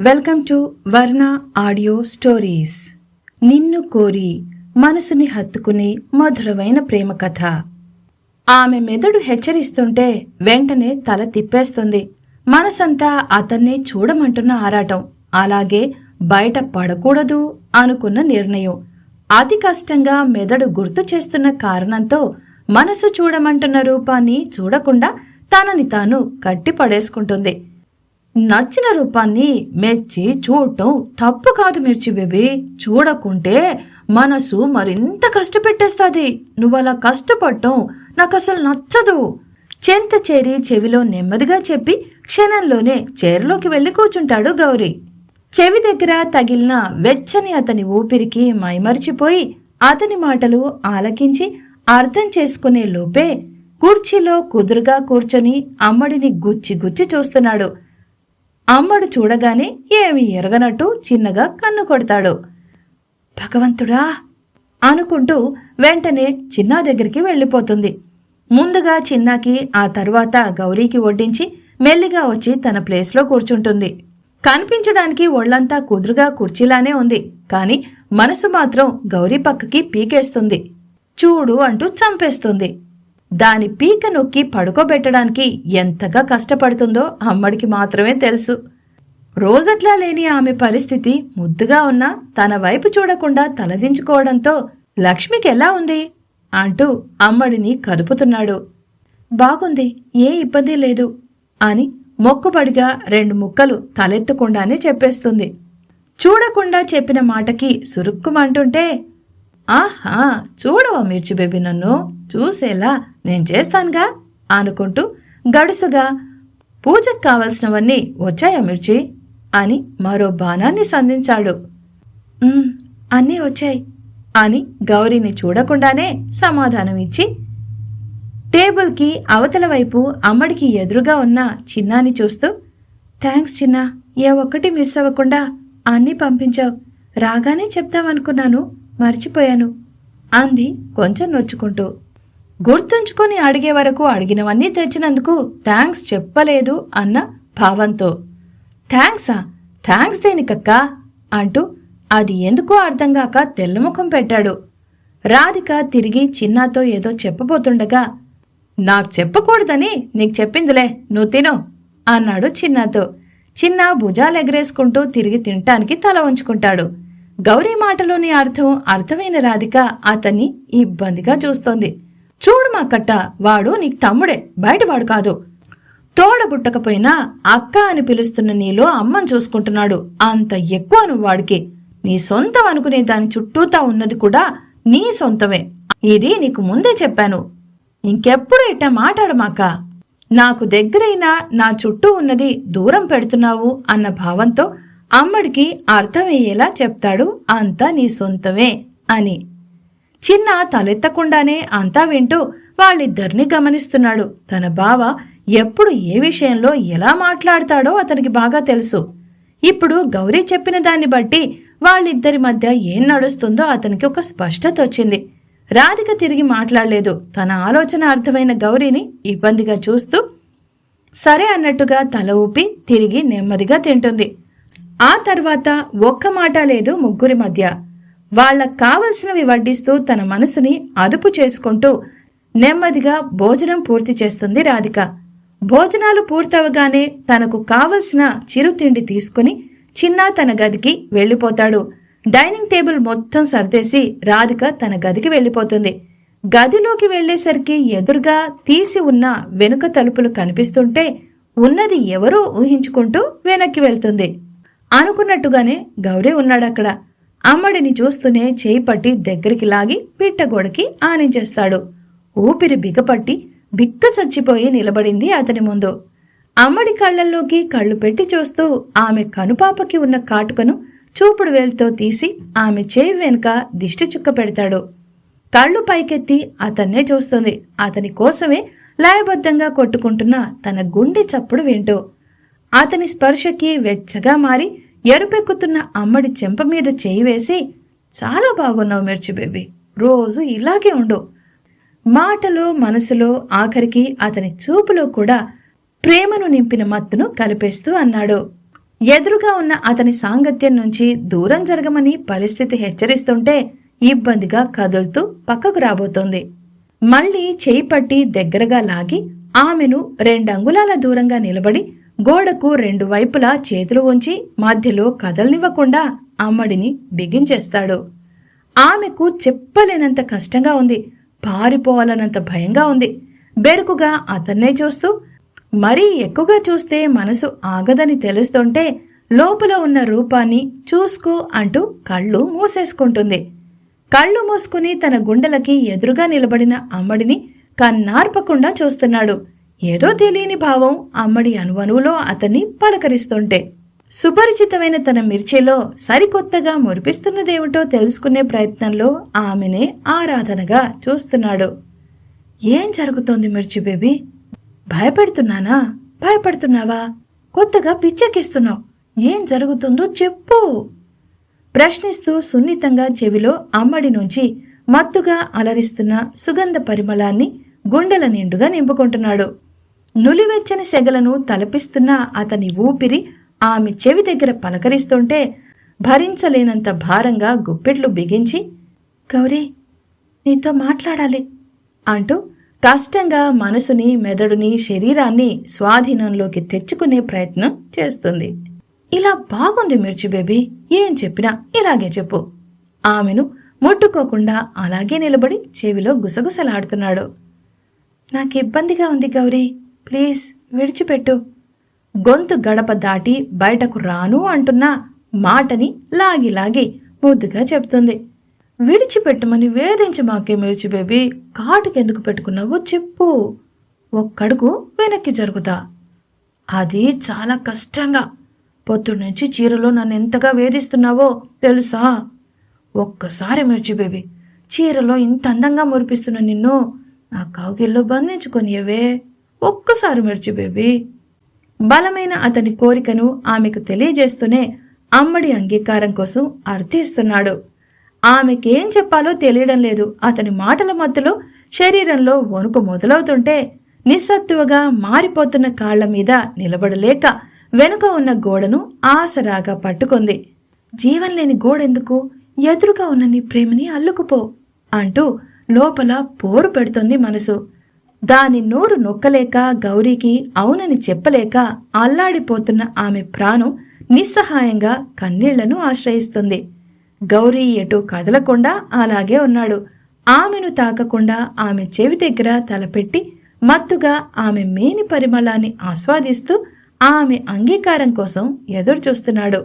Welcome to Varna audio stories. నిన్ను కోరి మనసుని హత్తుకునే మధురమైన ప్రేమ కథ. ఆమె మెదడు హెచ్చరిస్తుంటే వెంటనే తల తిప్పేస్తుంది. మనసంతా అతన్ని చూడమంటున్న ఆరాటం. అలాగే బయట పడకూడదు అనుకున్న నిర్ణయం. అతి కష్టంగా మెదడు గుర్తు చేస్తున్న కారణంతో మనసు చూడమంటున్న రూపాన్ని చూడకుండా తనని తాను కట్టి పడేసుకుంటుంది నచ్చిన రూపాన్ని మెచ్చి చూడటం తప్పు కాదు మిర్చి బేబీ. చూడకుంటే మనసు మరింత కష్టపెట్టేస్తుంది. నువ్వలా కష్టపడటం నాకు అసలు నచ్చదు. చెంత చేరి చెవిలో నెమ్మదిగా చెప్పి క్షణంలోనే చేరులోకి వెళ్ళి కూర్చుంటాడు గౌరీ. చెవి దగ్గర తగిలిన వెచ్చని అతని ఊపిరికి మైమరిచిపోయి అతని మాటలు ఆలకించి అర్థం చేసుకునే లోపే కుర్చీలో కుదురుగా కూర్చొని అమ్మడిని గుచ్చి గుచ్చి చూస్తున్నాడు. అమ్మడు చూడగానే ఏమి ఎరగనట్టు చిన్నగా కన్ను కొడతాడు. భగవంతుడా! అనుకుంటూ వెంటనే చిన్నా దగ్గరికి వెళ్ళిపోతుంది. ముందుగా చిన్నాకి ఆ తర్వాత గౌరీకి వడ్డించి మెల్లిగా వచ్చి తన ప్లేస్లో కూర్చుంటుంది. కనిపించడానికి ఒళ్ళంతా కుదురుగా కుర్చీలానే ఉంది. కాని మనసు మాత్రం గౌరీ పక్కకి పీకేస్తుంది. చూడు అంటూ చంపేస్తుంది. దాని పీక నొక్కి పడుకోబెట్టడానికి ఎంతగా కష్టపడుతుందో అమ్మడికి మాత్రమే తెలుసు. రోజట్లా లేని ఆమె పరిస్థితి ముద్దుగా ఉన్నా తన వైపు చూడకుండా తలదించుకోవడంతో లక్ష్మికి ఎలా ఉంది? అంటూ అమ్మడిని కదుపుతున్నాడు. బాగుంది ఏ ఇబ్బంది లేదు అని మొక్కుబడిగా రెండు ముక్కలు తలెత్తకుండానే చెప్పేస్తుంది. చూడకుండా చెప్పిన మాటకి సురుక్కుమంటుంటే ఆహా చూడవా మిర్చి బేబీ నన్ను? చూసేలా నేను చేస్తానుగా అనుకుంటూ గడుసుగా పూజకు కావలసినవన్నీ వచ్చాయా మిర్చి? అని మరో బాణాన్ని సంధించాడు. అన్నీ వచ్చాయి అని గౌరీని చూడకుండానే సమాధానం ఇచ్చి టేబుల్కి అవతల వైపు అమ్మడికి ఎదురుగా ఉన్న చిన్నాని చూస్తూ థ్యాంక్స్ చిన్నా ఏ ఒక్కటి మిస్ అవ్వకుండా అన్నీ పంపించావు. రాగానే చెప్దామనుకున్నాను. మర్చిపోయాను. అంది కొంచెం నొచ్చుకుంటూ. గుర్తుంచుకొని అడిగే వరకు అడిగినవన్నీ తెచ్చినందుకు థ్యాంక్స్ చెప్పలేదు అన్న భావంతో. థ్యాంక్సా థ్యాంక్స్ దేనికక్కా? అంటూ అది ఎందుకో అర్థం కాక తెల్లముఖం పెట్టాడు. రాధిక తిరిగి చిన్నాతో ఏదో చెప్పబోతుండగా నాకు చెప్పకూడదని నీకు చెప్పిందిలే నువ్వు తిను అన్నాడు చిన్నాతో. చిన్న భుజాలెగరేసుకుంటూ తిరిగి తినటానికి తల ఉంచుకుంటాడు గౌరీ మాటలోని అర్థం అర్థమైన రాధిక అతన్ని ఇబ్బందిగా చూస్తోంది. చూడు మా కట్ట వాడు నీకు తమ్ముడే బయటవాడు కాదు. తోడబుట్టకపోయినా అక్క అని పిలుస్తున్న నీలో అమ్మని చూసుకుంటున్నాడు. అంత ఎక్కువ నువ్వు వాడికి. నీ సొంతం అనుకునే దాని చుట్టూతా ఉన్నది కూడా నీ సొంతమే. ఇది నీకు ముందే చెప్పాను. ఇంకెప్పుడు ఇట్ట మాట్లాడమాక నాకు దగ్గరైన నా చుట్టూ ఉన్నది దూరం పెడుతున్నావు అన్న భావంతో అమ్మడికి అర్థమయ్యేలా చెప్తాడు అంతా నీ సొంతమే అని. చిన్న తలెత్తకుండానే అంతా వింటూ వాళ్ళిద్దరిని గమనిస్తున్నాడు. తన బావ ఎప్పుడు ఏ విషయంలో ఎలా మాట్లాడతాడో అతనికి బాగా తెలుసు. ఇప్పుడు గౌరీ చెప్పిన దాన్ని బట్టి వాళ్ళిద్దరి మధ్య ఏం నడుస్తుందో అతనికి ఒక స్పష్టత వచ్చింది. రాధిక తిరిగి మాట్లాడలేదు. తన ఆలోచన అర్థమైన గౌరీని ఇబ్బందిగా చూస్తూ సరే అన్నట్టుగా తల ఊపి తిరిగి నెమ్మదిగా తింటుంది. ఆ తర్వాత ఒక్క మాట లేదు ముగ్గురి మధ్య. వాళ్ళకు కావలసినవి వడ్డిస్తూ తన మనసుని అదుపు చేసుకుంటూ నెమ్మదిగా భోజనం పూర్తి చేస్తుంది రాధిక. భోజనాలు పూర్తవగానే తనకు కావలసిన చిరుతిండి తీసుకుని చిన్న తన గదికి వెళ్ళిపోతాడు. డైనింగ్ టేబుల్ మొత్తం సర్దేసి రాధిక తన గదికి వెళ్ళిపోతుంది. గదిలోకి వెళ్ళేసరికి ఎదురుగా తీసి ఉన్న వెనుక తలుపులు కనిపిస్తుంటే ఉన్నది ఎవరో ఊహించుకుంటూ వెనక్కి వెళ్తుంది. అనుకున్నట్టుగానే గౌరే ఉన్నాడక్కడ. అమ్మడిని చూస్తూనే చేయి పట్టి దగ్గరికి లాగి పిట్టగోడకి ఆనించేస్తాడు. ఊపిరి బిగపట్టి బిక్క చచ్చిపోయి నిలబడింది అతని ముందు. అమ్మడి కళ్ళల్లోకి కళ్ళు పెట్టి చూస్తూ ఆమె కనుపాపకి ఉన్న కాటుకను చూపుడు వేలుతో తీసి ఆమె చేయి వెనుక దిష్టి చుక్క పెడతాడు. కళ్ళు పైకెత్తి అతన్నే చూస్తుంది. అతని కోసమే లయబద్ధంగా కొట్టుకుంటున్న తన గుండె చప్పుడు వింటూ అతని స్పర్శకి వెచ్చగా మారి ఎరుపెక్కుతున్న అమ్మడి చెంప మీద చేయి వేసి చాలా బాగున్నావు మిర్చి బేబీ రోజు ఇలాగే ఉండు మాటలో మనసులో ఆఖరికి అతని చూపులో కూడా ప్రేమను నింపిన మత్తును కలిపేస్తూ అన్నాడు. ఎదురుగా ఉన్న అతని సాంగత్యం నుంచి దూరం జరగమని పరిస్థితి హెచ్చరిస్తుంటే ఇబ్బందిగా కదులుతూ పక్కకు రాబోతోంది. మళ్ళీ చేయి పట్టి దగ్గరగా లాగి ఆమెను రెండంగుళాల దూరంగా నిలబడి గోడకు రెండు వైపులా చేతులు ఉంచి మధ్యలో కదలనివ్వకుండా అమ్మడిని బిగించేస్తాడు. ఆమెకు చెప్పలేనంత కష్టంగా ఉంది. పారిపోవాలనంత భయంగా ఉంది. బెరుకుగా అతన్నే చూస్తూ మరీ ఎక్కువగా చూస్తే మనసు ఆగదని తెలుస్తుంటే లోపల ఉన్న రూపాన్ని చూసుకో అంటూ కళ్ళు మూసేసుకుంటుంది. కళ్ళు మూసుకుని తన గుండెలకి ఎదురుగా నిలబడిన అమ్మడిని కన్నార్పకుండా చూస్తున్నాడు. ఏదో తెలియని భావం అమ్మడి అనువనువులో అతన్ని పలకరిస్తుంటే సుపరిచితమైన తన మిర్చిలో సరికొత్తగా మురిపిస్తున్నదేమిటో తెలుసుకునే ప్రయత్నంలో ఆమెనే ఆరాధనగా చూస్తున్నాడు. ఏం జరుగుతోంది మిర్చి బేబీ? భయపెడుతున్నానా? భయపడుతున్నావా? కొత్తగా పిచ్చెక్కిస్తున్నావు. ఏం జరుగుతుందో చెప్పు! ప్రశ్నిస్తూ సున్నితంగా చెవిలో అమ్మడి నుంచి మత్తుగా అలరిస్తున్న సుగంధ పరిమళాన్ని గుండెల నిండుగా నింపుకుంటున్నాడు. నులివెచ్చని సెగలను తలపిస్తున్న అతని ఊపిరి ఆమె చెవి దగ్గర పలకరిస్తుంటే భరించలేనంత భారంగా గుప్పెట్లు బిగించి గౌరీ నీతో మాట్లాడాలి అంటూ కష్టంగా మనసుని మెదడుని శరీరాన్ని స్వాధీనంలోకి తెచ్చుకునే ప్రయత్నం చేస్తుంది. ఇలా బాగుంది మిర్చి బేబీ ఏం చెప్పినా ఇలాగే చెప్పు ఆమెను ముట్టుకోకుండా అలాగే నిలబడి చెవిలో గుసగుసలాడుతున్నాడు. నాకు ఇబ్బందిగా ఉంది గౌరీ ప్లీజ్ విడిచిపెట్టు. గొంతు గడప దాటి బయటకు రాను అంటున్న మాటని లాగి లాగి ముద్దుగా చెప్తుంది. విడిచిపెట్టమని వేధించి మాకే మిర్చి బేబీ కాటుకెందుకు పెట్టుకున్నావో చెప్పు. ఒక్కడుగు వెనక్కి జరుగుతా. అది చాలా కష్టంగా. పొద్దున్నుంచి చీరలో నన్ను ఎంతగా వేధిస్తున్నావో తెలుసా? ఒక్కసారి మిర్చి బేబీ చీరలో ఇంత అందంగా మురిపిస్తున్న నిన్ను నా కౌగిల్లో బంధించుకొనియవే. ఒక్కసారి మిర్చి బేబీ. బలమైన అతని కోరికను ఆమెకు తెలియజేస్తూనే అమ్మడి అంగీకారం కోసం అర్థిస్తున్నాడు. ఆమెకేం చెప్పాలో తెలియడం లేదు. అతని మాటల మధ్యలో శరీరంలో వణుకు మొదలవుతుంటే నిస్సత్తువగా మారిపోతున్న కాళ్ళ మీద నిలబడలేక వెనుక ఉన్న గోడను ఆసరాగా పట్టుకుంది. జీవం లేని గోడెందుకు? ఎదురుగా ఉన్న నీ ప్రేమని అల్లుకుపో అంటూ లోపల పోరు పెడుతుంది మనసు. దాని నోరు నొక్కలేక గౌరీకి అవునని చెప్పలేక అల్లాడిపోతున్న ఆమె ప్రాణం నిస్సహాయంగా కన్నీళ్ళను ఆశ్రయిస్తుంది. గౌరీ ఎటు కదలకుండా అలాగే ఉన్నాడు. ఆమెను తాకకుండా ఆమె చెవి దగ్గర తలపెట్టి మత్తుగా ఆమె మేని పరిమళాన్ని ఆస్వాదిస్తూ ఆమె అంగీకారం కోసం ఎదురు చూస్తున్నాడు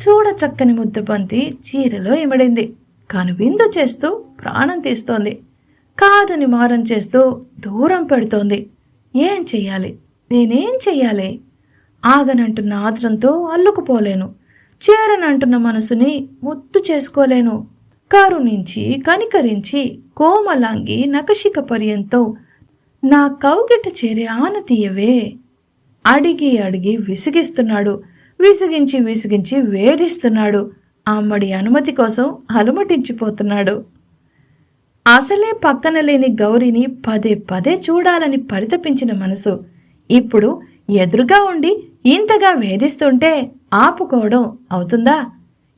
చూడ చక్కని ముద్దబంతి చీరలో ఇమడింది కనువిందు చేస్తూ ప్రాణం తీస్తోంది. కాదని మారం చేస్తూ దూరం పెడుతోంది. ఏం చెయ్యాలి? నేనేం చెయ్యాలి? ఆగనంటున్న ఆత్రంతో అల్లుకుపోలేను. చేరనంటున్న మనసుని ముత్తు చేసుకోలేను. కరుణించి కనికరించి కోమలాంగి నకశిక పర్యంతో నా కౌగిట చేరే ఆనతీయవే. అడిగి అడిగి విసిగిస్తున్నాడు. విసిగించి విసిగించి వేధిస్తున్నాడు. అమ్మడి అనుమతి కోసం అలమటించిపోతున్నాడు. అసలే పక్కన లేని గౌరిని పదే పదే చూడాలని పరితపించిన మనసు. ఇప్పుడు ఎదురుగా ఉండి ఇంతగా వేధిస్తుంటే ఆపుకోవడం అవుతుందా?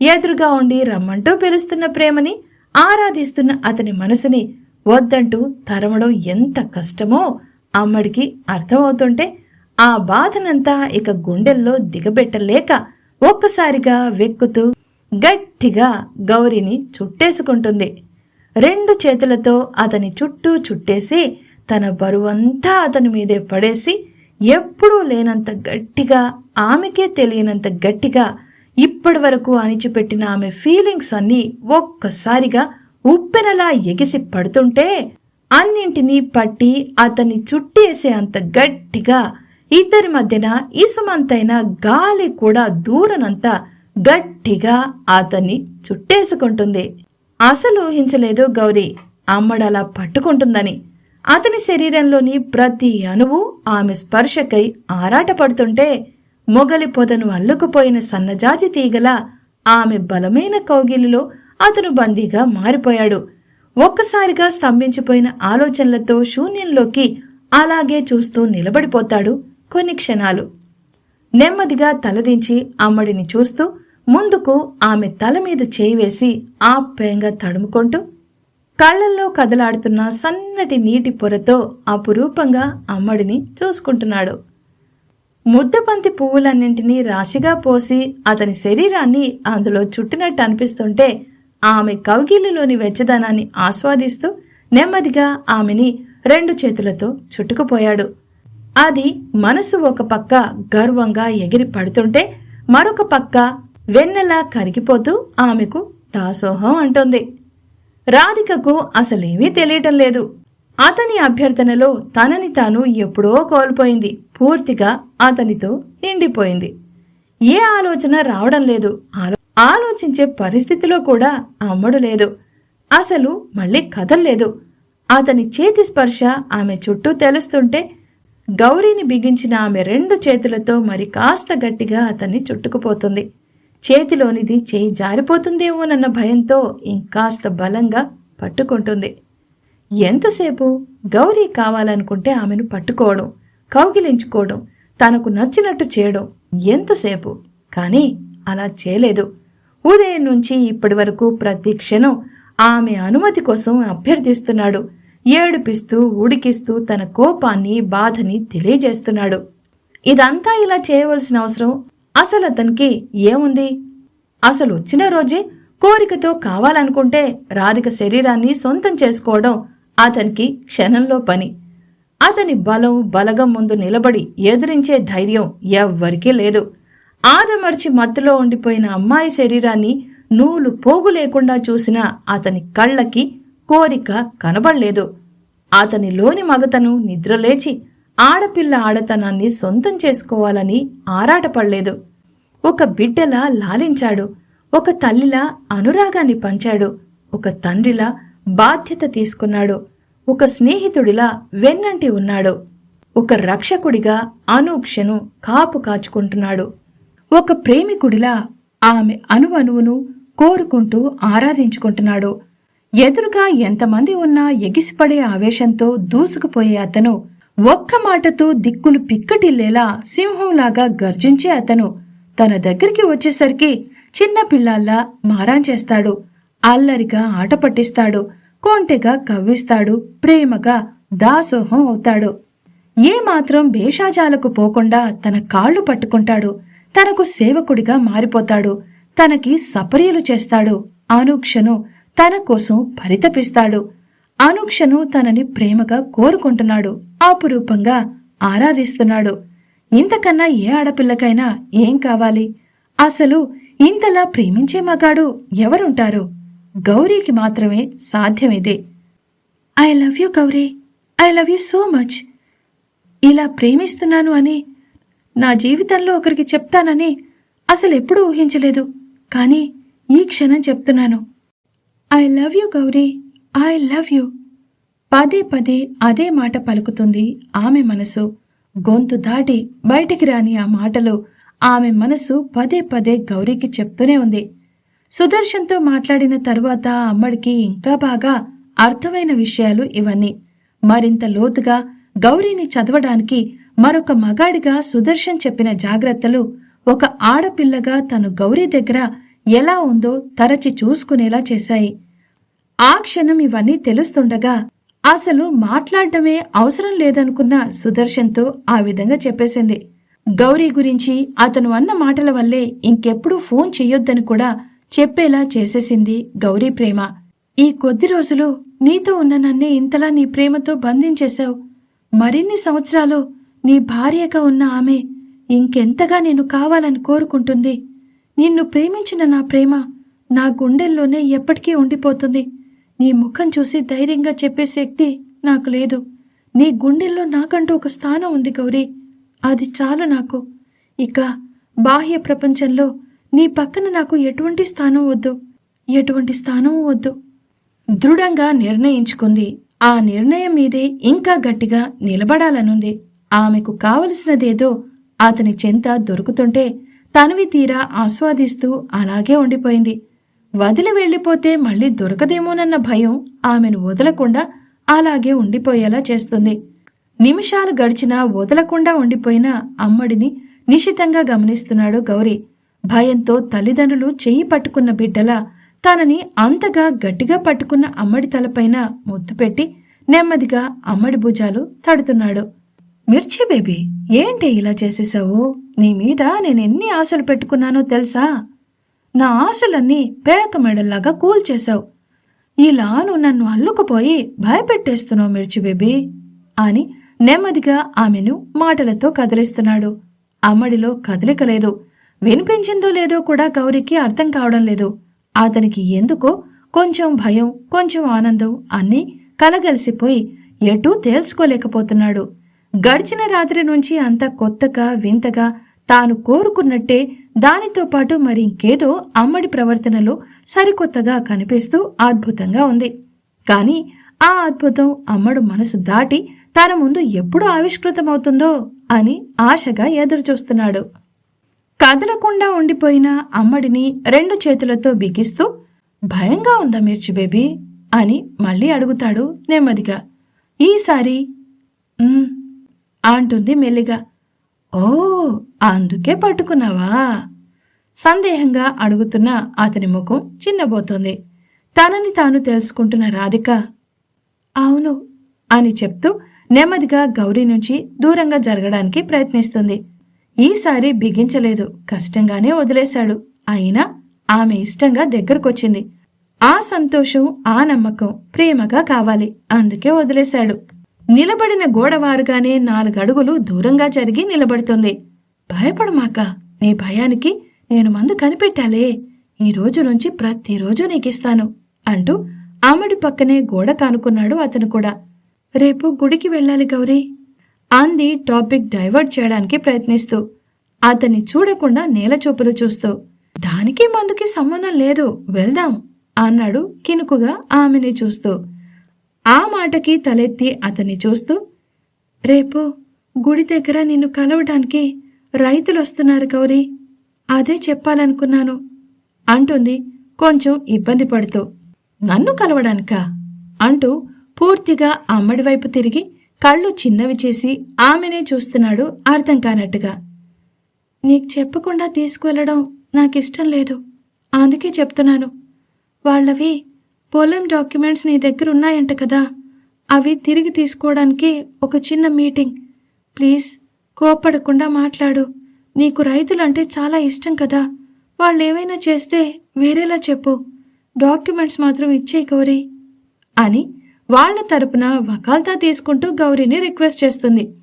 ఎదురుగా ఉండి రమ్మంటూ పిలుస్తున్న ప్రేమని ఆరాధిస్తున్న అతని మనసుని వద్దంటూ తరమడం ఎంత కష్టమో అమ్మడికి అర్థమవుతుంటే ఆ బాధనంతా ఇక గుండెల్లో దిగబెట్టలేక ఒక్కసారిగా వెక్కుతూ గట్టిగా గౌరిని చుట్టేసుకుంటుంది. రెండు చేతులతో అతని చుట్టూ చుట్టేసి తన బరువంతా అతని మీదే పడేసి ఎప్పుడూ లేనంత గట్టిగా ఆమెకే తెలియనంత గట్టిగా ఇప్పటి వరకు అణిచిపెట్టిన ఆమె ఫీలింగ్స్ అన్నీ ఒక్కసారిగా ఉప్పెనలా ఎగిసి పడుతుంటే అన్నింటినీ పట్టి అతన్ని చుట్టేసే అంత గట్టిగా ఇద్దరి మధ్యన ఇసుమంతైన గాలి కూడా దూరనంత గట్టిగా అతన్ని చుట్టేసుకుంటుంది. అసలు ఊహించలేదు గౌరీ. అమ్మడలా పట్టుకుంటుందని. అతని శరీరంలోని ప్రతి అణువు ఆమె స్పర్శకై ఆరాటపడుతుంటే మొగలి పొదను అల్లుకుపోయిన సన్నజాజి తీగల ఆమె బలమైన కౌగిలిలో అతను బందీగా మారిపోయాడు. ఒక్కసారిగా స్తంభించిపోయిన ఆలోచనలతో శూన్యంలోకి అలాగే చూస్తూ నిలబడిపోతాడు కొన్ని క్షణాలు. నెమ్మదిగా తలదించి అమ్మడిని చూస్తూ ముందుకు ఆమె తల మీద చేయి వేసి ఆప్యాయంగా తడుముకుంటూ కళ్ళల్లో కదలాడుతున్న సన్నటి నీటి పొరతో అపురూపంగా అమ్మడిని చూసుకుంటున్నాడు. ముద్దబంతి పువ్వులన్నింటినీ రాశిగా పోసి అతని శరీరాన్ని అందులో చుట్టినట్టు అనిపిస్తుంటే ఆమె కౌగిలిలోని వెచ్చదనాన్ని ఆస్వాదిస్తూ నెమ్మదిగా ఆమెని రెండు చేతులతో చుట్టుకుపోయాడు. అది మనసు ఒక పక్క గర్వంగా ఎగిరి పడుతుంటే మరొక పక్క వెన్నెలా కరిగిపోతూ ఆమెకు దాసోహం అంటోంది. రాధికకు అసలేమీ తెలియటం లేదు. అతని అభ్యర్థనలో తనని తాను ఎప్పుడో కోల్పోయింది. పూర్తిగా అతనితో నిండిపోయింది. ఏ ఆలోచన రావడం లేదు. ఆలో- ఆలోచించే పరిస్థితిలో కూడా అమ్మడు లేదు. అసలు మళ్ళీ కదల్లేదు అతని చేతి స్పర్శ ఆమె చుట్టూ తెలుస్తుంటే గౌరీని బిగించిన ఆమె రెండు చేతులతో మరి కాస్త గట్టిగా అతన్ని చుట్టుకుపోతుంది. చేతిలోనిది చేయి జారిపోతుందేమోనన్న భయంతో ఇంకాస్త బలంగా పట్టుకుంటుంది. ఎంతసేపు గౌరీ కావాలనుకుంటే ఆమెను పట్టుకోవడం కౌగిలించుకోవడం తనకు నచ్చినట్టు చేయడం ఎంతసేపు? కానీ అలా చేయలేదు. ఉదయం నుంచి ఇప్పటి వరకు ప్రతి క్షణం ఆమె అనుమతి కోసం అభ్యర్థిస్తున్నాడు. ఏడిపిస్తూ ఉడికిస్తూ తన కోపాన్ని బాధని తెలియజేస్తున్నాడు. ఇదంతా ఇలా చేయవలసిన అవసరం అసలు అతనికి ఏముంది? అసలు వచ్చిన రోజే కోరికతో కావాలనుకుంటే రాధిక శరీరాన్ని సొంతం చేసుకోవడం అతనికి క్షణంలో పని. అతని బలం బలగం ముందు నిలబడి ఎదిరించే ధైర్యం ఎవ్వరికీ లేదు. ఆదమర్చి మత్తులో ఉండిపోయిన అమ్మాయి శరీరాన్ని నూలు పోగు లేకుండా చూసిన అతని కళ్ళకి కోరిక కనబడలేదు. అతని లోని మగతను నిద్రలేచి ఆడపిల్ల ఆడతనాన్ని సొంతం చేసుకోవాలని ఆరాటపడలేదు. ఒక బిడ్డలా లాలించాడు. ఒక తల్లిలా అనురాగాన్ని పంచాడు. ఒక తండ్రిలా బాధ్యత తీసుకున్నాడు. ఒక స్నేహితుడిలా వెన్నంటి ఉన్నాడు. ఒక రక్షకుడిగా అనూక్షను కాపు కాచుకుంటున్నాడు. ఒక ప్రేమికుడిలా ఆమె అనువనువును కోరుకుంటూ ఆరాధించుకుంటున్నాడు. ఎదురుగా ఎంతమంది ఉన్నా ఎగిసిపడే ఆవేశంతో దూసుకుపోయే అతను ఒక్క మాటతో దిక్కులు పిక్కటిల్లేలా సింహంలాగా గర్జించే అతను తన దగ్గరికి వచ్చేసరికి చిన్న పిల్లాల్లా మారాన్ చేస్తాడు అల్లరిగా ఆట పట్టిస్తాడు. కొంటెగా కవ్విస్తాడు. ప్రేమగా దాసోహం అవుతాడు. ఏ మాత్రం భేషాజాలకు పోకుండా తన కాళ్ళు పట్టుకుంటాడు. తనకు సేవకుడిగా మారిపోతాడు. తనకి సపర్యలు చేస్తాడు. అనుక్షను తన కోసం పరితపిస్తాడు. అనుక్షను తనని ప్రేమగా కోరుకుంటున్నాడు. అపురూపంగా ఆరాధిస్తున్నాడు. ఇంతకన్నా ఏ ఆడపిల్లకైనా ఏం కావాలి? అసలు ఇంతలా ప్రేమించే మగాడు ఎవరుంటారు? గౌరీకి మాత్రమే సాధ్యమిదే. I love you Gauri. I love you so much. ఇలా ప్రేమిస్తున్నాను అని నా జీవితంలో ఒకరికి చెప్తానని అసలు ఎప్పుడూ ఊహించలేదు. కానీ ఈ క్షణం చెప్తున్నాను. I love you Gauri. I love you పదే పదే అదే మాట పలుకుతుంది ఆమె మనసు. గొంతు దాటి బయటికి రాని ఆ మాటలు ఆమె మనసు పదే పదే గౌరీకి చెప్తూనే ఉంది. సుదర్శన్తో మాట్లాడిన తరువాత అమ్మడికి ఇంకా బాగా అర్థమైన విషయాలు ఇవన్నీ. మరింత లోతుగా గౌరీని చదవడానికి మరొక మగాడిగా సుదర్శన్ చెప్పిన జాగ్రత్తలు ఒక ఆడపిల్లగా తను గౌరీ దగ్గర ఎలా ఉందో తరచి చూసుకునేలా చేశాయి. ఆ క్షణం ఇవన్నీ తెలుస్తుండగా అసలు మాట్లాడటమే అవసరం లేదనుకున్న సుదర్శన్తో ఆ విధంగా చెప్పేసింది. గౌరీ గురించి అతను అన్న మాటల వల్లే ఇంకెప్పుడు ఫోన్ చెయ్యొద్దని కూడా చెప్పేలా చేసేసింది గౌరీ ప్రేమ. ఈ కొద్ది రోజులు నీతో ఉన్న నన్నే ఇంతలా నీ ప్రేమతో బంధించేశావు. మరిన్ని సంవత్సరాలు నీ భార్యగా ఉన్న ఆమె ఇంకెంతగా నేను కావాలని కోరుకుంటుంది. నిన్ను ప్రేమించిన నా ప్రేమ నా గుండెల్లోనే ఎప్పటికీ ఉండిపోతుంది. నీ ముఖం చూసి ధైర్యంగా చెప్పే శక్తి నాకు లేదు. నీ గుండెల్లో నాకంటూ ఒక స్థానం ఉంది గౌరీ. అది చాలు నాకు. ఇక బాహ్య ప్రపంచంలో నీ పక్కన నాకు ఎటువంటి స్థానం వద్దు. ఎటువంటి స్థానం వద్దు. దృఢంగా నిర్ణయించుకుంది. ఆ నిర్ణయం మీదే ఇంకా గట్టిగా నిలబడాలనుంది. ఆమెకు కావలసినదేదో అతని చెంత దొరుకుతుంటే తనవి తీరా ఆస్వాదిస్తూ అలాగే ఉండిపోయింది. వదిలి వెళ్ళిపోతే మళ్ళీ దొరకదేమోనన్న భయం ఆమెను వదలకుండా అలాగే ఉండిపోయేలా చేస్తుంది. నిమిషాలు గడిచినా వదలకుండా ఉండిపోయిన అమ్మడిని నిశితంగా గమనిస్తున్నాడు గౌరీ. భయంతో తల్లిదండ్రులు చెయ్యి పట్టుకున్న బిడ్డలా తనని అంతగా గట్టిగా పట్టుకున్న అమ్మడి తలపైన ముద్దు పెట్టి నెమ్మదిగా అమ్మడి భుజాలు తడుతున్నాడు. మిర్చి బేబీ ఏంటి ఇలా చేసేసావు? నీ మీద నేను ఎన్ని ఆశలు పెట్టుకున్నానో తెలుసా? నా ఆశలన్నీ పేక మెడల్లాగా కూల్చేశావు. ఇలా నువ్వు నన్ను అల్లుకుపోయి భయపెట్టేస్తున్నావు మిర్చి బేబీ అని నెమ్మదిగా ఆమెను మాటలతో కదిలిస్తున్నాడు. అమ్మడిలో కదలిక లేదు. వినిపించిందో లేదో కూడా గౌరికి అర్థం కావడం లేదు. అతనికి ఎందుకో కొంచెం భయం కొంచెం ఆనందం అన్నీ కలగలిసిపోయి ఎటూ తేల్చుకోలేకపోతున్నాడు. గడిచిన రాత్రి నుంచి అంత కొత్తగా వింతగా తాను కోరుకున్నట్టే దానితో పాటు మరి ఇంకేదో అమ్మడి ప్రవర్తనలో సరికొత్తగా కనిపిస్తూ అద్భుతంగా ఉంది. కాని ఆ అద్భుతం అమ్మడు మనసు దాటి తన ముందు ఎప్పుడు ఆవిష్కృతమవుతుందో అని ఆశగా ఎదురుచూస్తున్నాడు. కదలకుండా ఉండిపోయిన అమ్మడిని రెండు చేతులతో బిగిస్తూ భయంగా ఉందా మిర్చి బేబీ? అని మళ్ళీ అడుగుతాడు నెమ్మదిగా. ఈసారి అంటుంది మెల్లిగా. ఓ అందుకే పట్టుకున్నావా? సందేహంగా అడుగుతున్న అతని ముఖం చిన్నబోతోంది. తనని తాను తెలుసుకుంటున్న రాధిక అవును అని చెప్తూ నెమ్మదిగా గౌరీ నుంచి దూరంగా జరగడానికి ప్రయత్నిస్తుంది. ఈసారి బిగించలేదు కష్టంగానే వదిలేశాడు. అయినా ఆమె ఇష్టంగా దగ్గరకొచ్చింది. ఆ సంతోషం ఆ నమ్మకం ప్రేమగా కావాలి అందుకే వదిలేశాడు. నిలబడిన గోడవారుగానే నాలుగడుగులు దూరంగా జరిగి నిలబడుతుంది. భయపడమాక నీ భయానికి నేను మందు కనిపెట్టాలే. ఈ రోజు నుంచి ప్రతిరోజు నీకిస్తాను అంటూ ఆమెడి పక్కనే గోడ కానుకున్నాడు అతను కూడా. రేపు గుడికి వెళ్ళాలి గౌరీ. అంది టాపిక్ డైవర్ట్ చేయడానికి ప్రయత్నిస్తూ. అతన్ని చూడకుండా నేల చూపులు చూస్తూ. దానికి మందుకి సంబంధం లేదు వెళ్దాం అన్నాడు కినుకుగా ఆమెని చూస్తూ. ఆ మాటకి తలెత్తి అతన్ని చూస్తూ రేపు గుడి దగ్గర నిన్ను కలవడానికి రైతులు వస్తున్నారు గౌరీ. అదే చెప్పాలనుకున్నాను అంటుంది కొంచెం ఇబ్బంది పడుతూ. నన్ను కలవడానిక? అంటూ పూర్తిగా అమ్మడి వైపు తిరిగి కళ్ళు చిన్నవి చేసి ఆమెనే చూస్తున్నాడు అర్థం కానట్టుగా. నీకు చెప్పకుండా తీసుకువెళ్ళడం నాకిష్టం లేదు. అందుకే చెప్తున్నాను. వాళ్ళవి పొలం డాక్యుమెంట్స్ నీ దగ్గర ఉన్నాయంట కదా. అవి తిరిగి తీసుకోవడానికి ఒక చిన్న మీటింగ్. ప్లీజ్ కోపడకుండా మాట్లాడు. నీకు రైతులంటే చాలా ఇష్టం కదా. వాళ్ళు ఏమైనా చేస్తే వేరేలా చెప్పు. డాక్యుమెంట్స్ మాత్రం ఇచ్చేయి గౌరీ. అని వాళ్ళ తరపున వకాల్తా తీసుకుంటూ గౌరీని రిక్వెస్ట్ చేస్తుంది.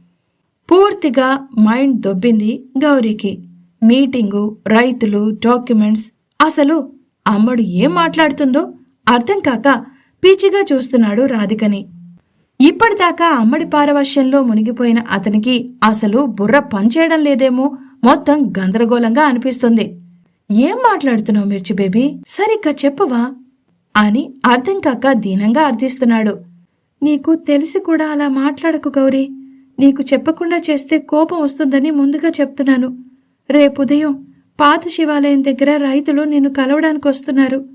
పూర్తిగా మైండ్ దొబ్బింది గౌరీకి. మీటింగు రైతులు డాక్యుమెంట్స్ అసలు అమ్మడు ఏం మాట్లాడుతుందో అర్థం కాక పీచిగా చూస్తున్నాడు రాధికని. ఇప్పటిదాకా అమ్మడి పారవశ్యంలో మునిగిపోయిన అతనికి అసలు బుర్ర పనిచేయడం లేదేమో మొత్తం గందరగోళంగా అనిపిస్తుంది. ఏం మాట్లాడుతున్నావు మిర్చి బేబీ? సరిగ్గా చెప్పవా? అని అర్థం కాక దీనంగా అర్థిస్తున్నాడు. నీకు తెలిసి కూడా అలా మాట్లాడకు గౌరీ. నీకు చెప్పకుండా చేస్తే కోపం వస్తుందని ముందుగా చెప్తున్నాను. రేపు ఉదయం పాత శివాలయం దగ్గర రైతులు నిన్ను కలవడానికి వస్తున్నారు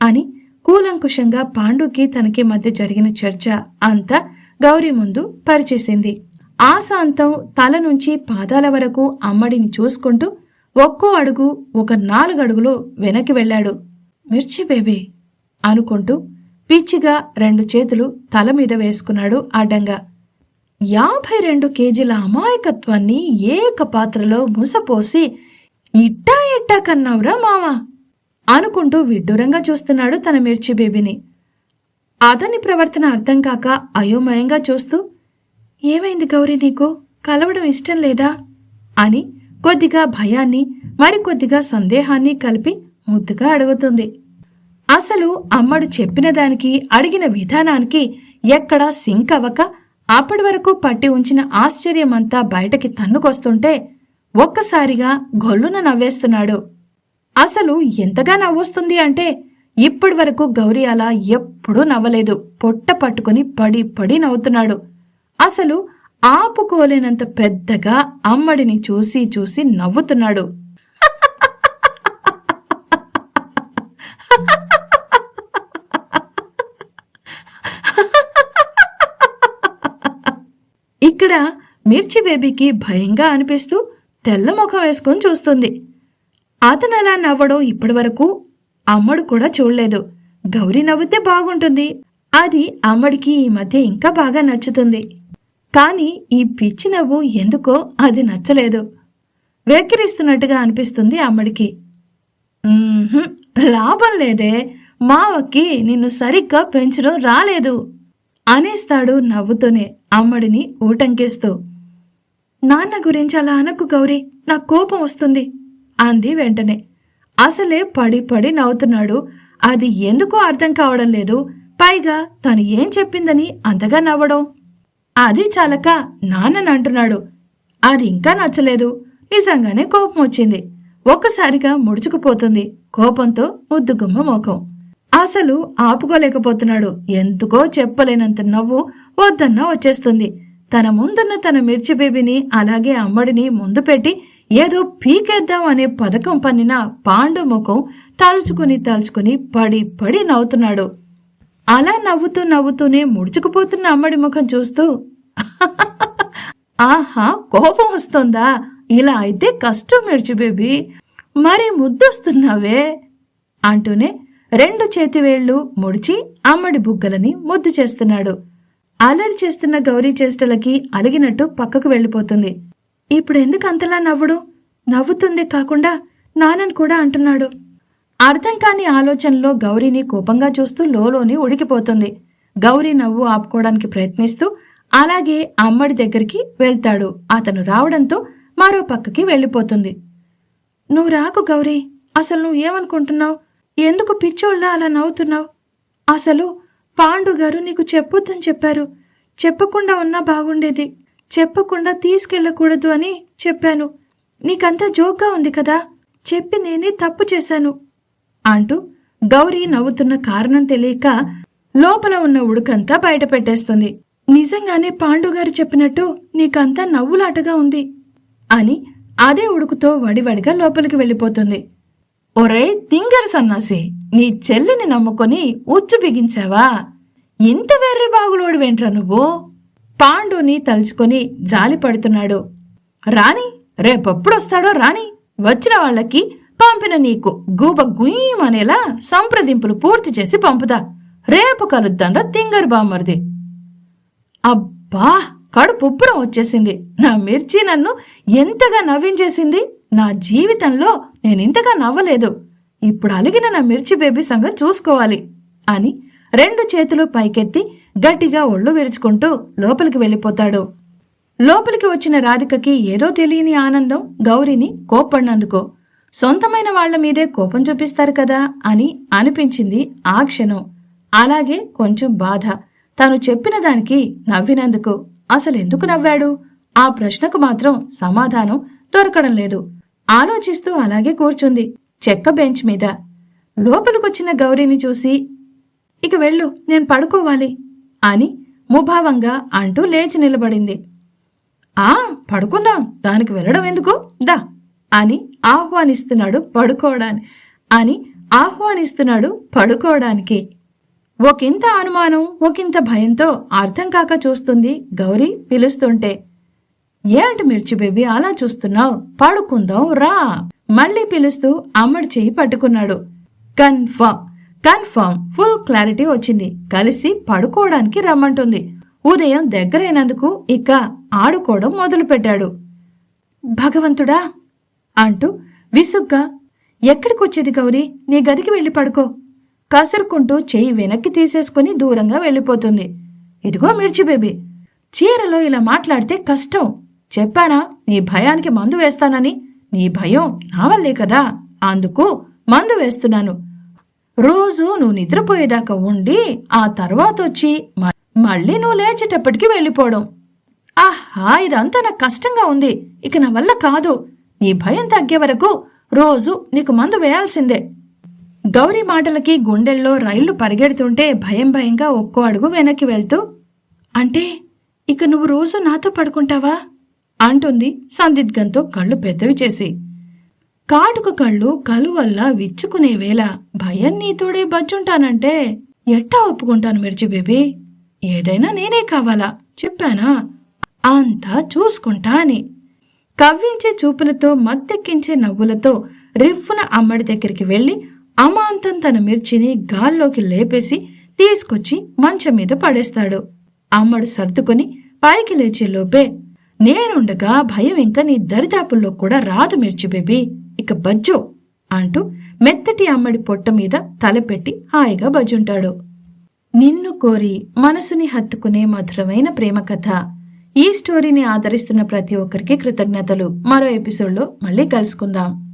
అని కూలంకుషంగా పాండుకి తనకి మధ్య జరిగిన చర్చ అంతా గౌరీ ముందు పరిచేసింది. ఆ తల నుంచి పాదాల వరకు అమ్మడిని చూసుకుంటూ ఒక్కో అడుగు ఒక నాలుగడుగులు వెనక్కి వెళ్ళాడు. మిర్చి బేబీ అనుకుంటూ పిచ్చిగా రెండు చేతులు తల మీద వేసుకున్నాడు అడ్డంగా. యాభై రెండు కేజీల అమాయకత్వాన్ని ఏక పాత్రలో ముసపోసి ఇట్టా ఇట్టా కన్నావురా మావా? అనుకుంటూ విడ్డూరంగా చూస్తున్నాడు తన మిర్చి బేబీని. అతని ప్రవర్తన అర్థం కాక అయోమయంగా చూస్తూ ఏమైంది గౌరీ నీకు? కలవడం ఇష్టం లేదా? అని కొద్దిగా భయాన్ని మరికొద్దిగా సందేహాన్ని కలిపి ముద్దుగా అడుగుతుంది. అసలు అమ్మడు చెప్పిన దానికి అడిగిన విధానానికి ఎక్కడా సింక్ అవ్వక అప్పటి వరకు పట్టి ఉంచిన ఆశ్చర్యమంతా బయటకి తన్నుకొస్తుంటే ఒక్కసారిగా గొల్లున నవ్వేస్తున్నాడు. అసలు ఎంతగా నవ్వొస్తుంది అంటే ఇప్పటి వరకు గౌరీ అలా ఎప్పుడూ నవ్వలేదు. పొట్ట పట్టుకుని పడి పడి నవ్వుతున్నాడు. అసలు ఆపుకోలేనంత పెద్దగా అమ్మడిని చూసి చూసి నవ్వుతున్నాడు. ఇక్కడ మిర్చి బేబీకి భయంగా అనిపిస్తూ తెల్ల ముఖం వేసుకొని చూస్తుంది. అతను అలా నవ్వడం ఇప్పటివరకు అమ్మడు కూడా చూడలేదు. గౌరీ నవ్వితే బాగుంటుంది. అది అమ్మడికి ఈ మధ్య ఇంకా బాగా నచ్చుతుంది. కానీ ఈ పిచ్చి నవ్వు ఎందుకో అది నచ్చలేదు. వెక్కిరిస్తున్నట్టుగా అనిపిస్తుంది అమ్మడికి. లాభం లేదే. మావకి నిన్ను సరిగ్గా పెంచడం రాలేదు అనేస్తాడు నవ్వుతూనే అమ్మడిని ఊటంకేస్తూ. నాన్న గురించి అలా అనకు గౌరీ. నాకు కోపం వస్తుంది. అంది వెంటనే. అసలే పడి పడి నవ్వుతున్నాడు. అది ఎందుకో అర్థం కావడం లేదు. పైగా తను ఏం చెప్పిందని అంతగా నవ్వడం. అది చాలక నాన్నని అంటున్నాడు. అది ఇంకా నచ్చలేదు. నిజంగానే కోపం వచ్చింది. ఒక్కసారిగా ముడుచుకుపోతుంది. కోపంతో ముద్దుగుమ్మ మోకం అసలు ఆపుకోలేకపోతున్నాడు. ఎందుకో చెప్పలేనంత నవ్వు వద్దన్నా వచ్చేస్తుంది. తన ముందున్న తన మిర్చి బేబీని అలాగే అమ్మడిని ముందు పెట్టి ఏదో పీకేద్దాం అనే పథకం పన్నిన పాండు ముఖం తలుచుకుని తలుచుకుని పడి పడి నవ్వుతున్నాడు. అలా నవ్వుతూ నవ్వుతూనే ముడుచుకుపోతున్న అమ్మడి ముఖం చూస్తూ ఆహా కోపం వస్తుందా? ఇలా అయితే కష్టం మిర్చి బేబీ. మరి ముద్దొస్తున్నావే అంటూనే రెండు చేతివేళ్ళు ముడిచి అమ్మడి బుగ్గలని ముద్దు చేస్తున్నాడు. అలరి చేస్తున్న గౌరీ చేష్టలకి అలిగినట్టు పక్కకు వెళ్ళిపోతుంది. ఇప్పుడు ఎందుకు అంతలా నవ్వుడు? నవ్వుతుంది కాకుండా నానని కూడా అంటున్నాడు. అర్థం కాని ఆలోచనలో గౌరీని కోపంగా చూస్తూ లోలోని ఉడికిపోతుంది. గౌరీ నవ్వు ఆపుకోవడానికి ప్రయత్నిస్తూ అలాగే అమ్మడి దగ్గరికి వెళ్తాడు. అతను రావడంతో మరో పక్కకి వెళ్ళిపోతుంది. నువ్వు రాకు గౌరీ. అసలు నువ్వు ఏమనుకుంటున్నావు? ఎందుకు పిచ్చోళ్ళ అలా నవ్వుతున్నావు? అసలు పాండు గారు నీకు చెప్పొద్దని చెప్పారు. చెప్పకుండా ఉన్నా బాగుండేది. చెప్పకుండా తీసుకెళ్ళకూడదు అని చెప్పాను. నీకంతా జోక్గా ఉంది కదా. చెప్పి నేనే తప్పు చేశాను. అంటూ గౌరీ నవ్వుతున్న కారణం తెలియక లోపల ఉన్న ఉడుకంతా బయట పెట్టేస్తుంది నిజంగానే పాండుగారు చెప్పినట్టు నీకంతా నవ్వులాటగా ఉంది అని అదే ఉడుకుతో వడివడిగా లోపలికి వెళ్ళిపోతుంది. ఒరే తింగర్ సన్నాసి నీ చెల్లిని నమ్ముకొని ఉచ్చు బిగించావా? ఇంత వెర్రి బాగులోడు వెంట్రా నువ్వు? పాండుని తలుచుకొని జాలి పడుతున్నాడు. రాని రేపప్పుడొస్తాడో రాణి? వచ్చిన వాళ్ళకి పంపిన నీకు గూబ గుయ్యమనేలా సంప్రదింపులు పూర్తి చేసి పంపుదా రేపు కలుద్దాంరా తింగర్ బామ్మర్ది. అబ్బా కడుపు ఉబ్బరం వచ్చేసింది. నా మిర్చి నన్ను ఎంతగా నవ్వించేసింది? నా జీవితంలో నేను ఇంతగా నవ్వలేదు. ఇప్పుడు అలిగిన నా మిర్చి బేబీ సంగతి చూసుకోవాలి అని రెండు చేతులు పైకెత్తి గట్టిగా ఒళ్ళు విరుచుకుంటూ లోపలికి వెళ్ళిపోతాడు. లోపలికి వచ్చిన రాధికకి ఏదో తెలియని ఆనందం గౌరిని కోప్పడినందుకో. సొంతమైన వాళ్ళ మీదే కోపం చూపిస్తారు కదా అని అనిపించింది ఆ క్షణం. అలాగే కొంచెం బాధ. తాను చెప్పిన దానికి నవ్వినందుకు. అసలు ఎందుకు నవ్వాడు? ఆ ప్రశ్నకు మాత్రం సమాధానం దొరకడం లేదు. ఆలోచిస్తూ అలాగే కూర్చుంది చెక్క బెంచ్ మీద. లోపలికొచ్చిన గౌరీని చూసి ఇక వెళ్ళు నేను పడుకోవాలి. అని ముభావంగా అంటూ లేచి నిలబడింది. ఆ పడుకుందాం దానికి వెళ్ళడం ఎందుకు? దా అని ఆహ్వానిస్తున్నాడు పడుకోవడానికి అని ఆహ్వానిస్తున్నాడు పడుకోవడానికి. ఒకంత అనుమానం ఒకంత భయంతో అర్థం కాక చూస్తుంది గౌరీ పిలుస్తుంటే. ఏంటి మిర్చి బేబీ అలా చూస్తున్నావు? పడుకుందాం రా మళ్ళీ పిలుస్తూ అమ్మడి చేయి పట్టుకున్నాడు. కన్ఫర్మ్ కన్ఫర్మ్ ఫుల్ క్లారిటీ వచ్చింది. కలిసి పడుకోవడానికి రమ్మంటుంది. ఉదయం దగ్గరైనందుకు ఇక ఆడుకోవడం మొదలుపెట్టాడు. భగవంతుడా! అంటూ విసుగ్గా ఎక్కడికొచ్చేది గౌరీ? నీ గదికి వెళ్ళి పడుకో. కసురుకుంటూ చెయ్యి వెనక్కి తీసేసుకుని దూరంగా వెళ్ళిపోతుంది. ఇదిగో మిర్చి బేబీ. చీరలో ఇలా మాట్లాడితే కష్టం. చెప్పానా? నీ భయానికి మందు వేస్తానని. నీ భయం నా వల్లే కదా. అందుకు మందు వేస్తున్నాను. రోజు నువ్వు నిద్రపోయేదాకా ఉండి ఆ తర్వాత వచ్చి మ- మళ్ళీ నువ్వు లేచేటప్పటికి వెళ్ళిపోవడం. ఆహా ఇదంతా నాకు కష్టంగా ఉంది. ఇక నా వల్ల కాదు. నీ భయం తగ్గే వరకు రోజు నీకు మందు వేయాల్సిందే. గౌరీ మాటలకి గుండెల్లో రైళ్ళు పరిగెడుతుంటే భయం భయంగా ఒక్కో అడుగు వెనక్కి వెళ్తూ అంటే ఇక నువ్వు రోజు నాతో పడుకుంటావా? అంటుంది సందిగ్ధంతో కళ్ళు పెద్దవి చేసి. కాటుక కళ్ళు కలు వల్ల విచ్చుకునే వేళ భయం నీతోడే బజ్జుంటానంటే ఎట్టా ఒప్పుకుంటాను మిర్చి బేబీ? ఏదైనా నేనే కావాలా? చెప్పానా? అంతా చూసుకుంటా అని. కవ్వించే చూపులతో మత్తెక్కించే నవ్వులతో రిఫ్ఫున అమ్మడి దగ్గరికి వెళ్ళి అమాంతం తన మిర్చిని గాల్లోకి లేపేసి తీసుకొచ్చి మంచం మీద పడేస్తాడు. అమ్మడు సర్దుకొని పైకి లేచే లోపే నేనుండగా భయం ఇంకా నీ దరిదాపుల్లో కూడా రాదు మిర్చి బేబీ. ఇక బజ్జో అంటూ మెత్తటి అమ్మడి పొట్ట మీద తలపెట్టి హాయిగా బజ్జుంటాడు. నిన్ను కోరి మనసుని హత్తుకునే మధురమైన ప్రేమ కథ. ఈ స్టోరీని ఆదరిస్తున్న ప్రతి ఒక్కరికి కృతజ్ఞతలు. మరో ఎపిసోడ్లో మళ్ళీ కలుసుకుందాం.